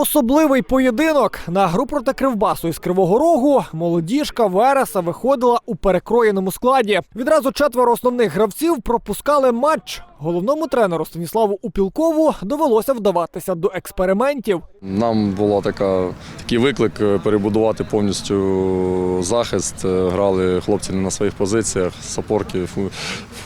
Особливий поєдинок на гру проти Кривбасу із Кривого Рогу молодіжка Вереса виходила у перекроєному складі. Відразу четверо основних гравців пропускали матч. Головному тренеру Станіславу Упілкову довелося вдаватися до експериментів. Нам була така такий виклик е, перебудувати повністю захист. Е, Грали хлопці не на своїх позиціях. Сапорки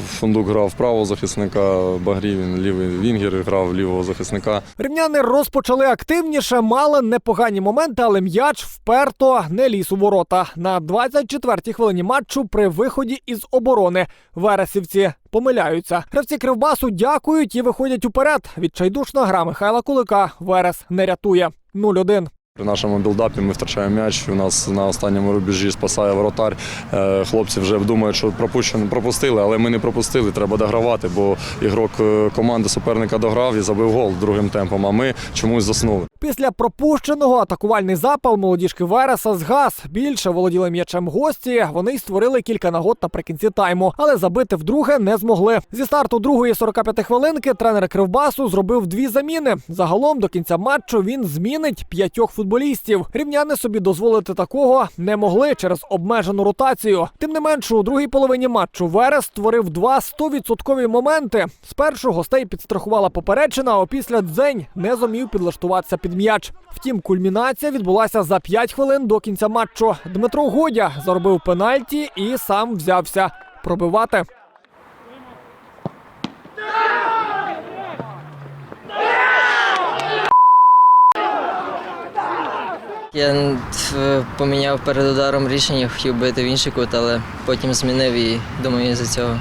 Фундук грав правого захисника, Багрій він лівий вінгер грав лівого захисника. Рівняни розпочали активніше, мали непогані моменти, але м'яч вперто не ліз у ворота. На 24-й хвилині матчу при виході із оборони вересівці помиляються. Гравці Кривбасу дякують і виходять уперед. Відчайдушна гра Михайла Кулика Верес не рятує. 0-1. При нашому білдапі ми втрачаємо м'яч. У нас на останньому рубежі спасає воротар. Е, Хлопці вже думають, що пропущено, пропустили, але ми не пропустили. Треба догравати, бо ігрок е, команди суперника дограв і забив гол другим темпом. А ми чомусь заснули. Після пропущеного атакувальний запал молодіжки Вереса згас. Більше володіли м'ячем гості. Вони й створили кілька нагод наприкінці тайму, але забити вдруге не змогли. Зі старту другої 45 хвилинки тренер Кривбасу зробив дві заміни. Загалом до кінця матчу він змінить п'ятьох футболістів. Рівняни собі дозволити такого не могли через обмежену ротацію. Тим не менше, у другій половині матчу Верес створив два 100% моменти. Спершу гостей підстрахувала поперечина, а опісля дзень не зумів підлаштуватися під м'яч. Втім, кульмінація відбулася за 5 хвилин до кінця матчу. Дмитро Годя заробив пенальті і сам взявся пробивати. Я е, поміняв перед ударом рішення, хотів бити в інший кут, але потім змінив і думаю, за цього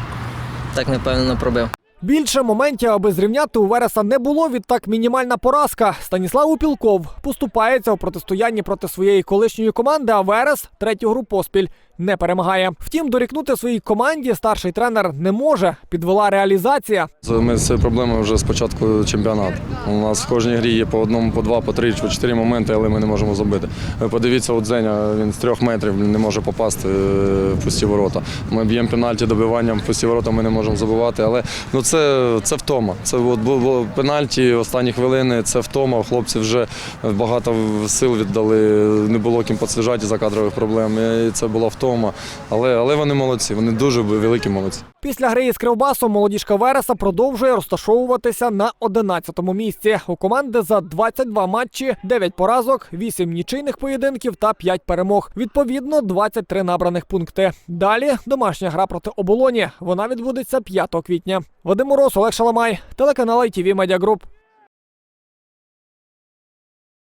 так непевно пробив. Більше моментів, аби зрівняти у Вереса не було. Відтак мінімальна поразка. Станіслав Упілков поступається у протистоянні проти своєї колишньої команди. А Верес третю гру поспіль не перемагає. Втім, дорікнути своїй команді старший тренер не може. Підвела реалізація. Ми з цією вже з початку чемпіонату. У нас в кожній грі є по одному, по два, по три, по чотири моменти, але ми не можемо забити. Подивіться, от Зеня, він з трьох метрів не може попасти е, в пусті ворота. Ми б'ємо пенальті добиванням, в пусті ворота ми не можемо забивати. Але ну це, це втома. Це от, було пенальті, останні хвилини, це втома. Хлопці вже багато сил віддали, не було ким підсвіжати за кадрових проблем. І це була втома. Але, але вони молодці, вони дуже великі молодці. Після гри із Кривбасом молодіжка Вереса продовжує розташовуватися на 11-му місці. У команди за 22 матчі, 9 поразок, 8 нічийних поєдинків та 5 перемог. Відповідно, 23 набраних пункти. Далі домашня гра проти оболоні. Вона відбудеться 5 квітня. Вадим Мороз, Олег Шаламай, телеканал ITV Media Group.